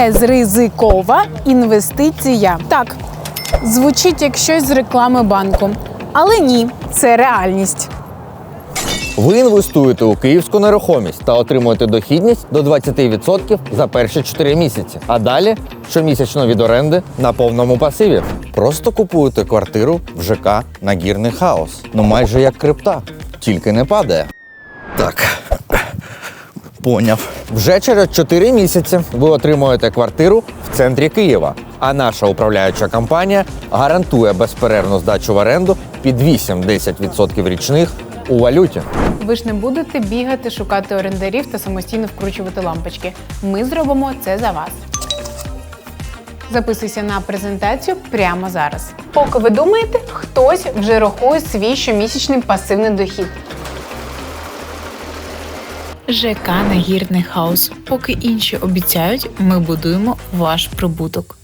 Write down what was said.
безризикова інвестиція. Так, звучить як щось з реклами банку. Але ні, це реальність. Ви інвестуєте у київську нерухомість та отримуєте дохідність до 20% за перші 4 місяці. А далі щомісячно від оренди на повному пасиві. Просто купуєте квартиру в ЖК Нагірний хаос. Ну майже як крипта, тільки не падає. Так. Поняв. Вже через 4 місяці ви отримуєте квартиру в центрі Києва. А наша управляюча компанія гарантує безперервну здачу в оренду під 8-10% річних у валюті. Ви ж не будете бігати, шукати орендарів та самостійно вкручувати лампочки. Ми зробимо це за вас. Записуйся на презентацію прямо зараз. Поки ви думаєте, хтось вже рахує свій щомісячний пасивний дохід. ЖК Нагірний хаус. Поки інші обіцяють, ми будуємо ваш прибуток.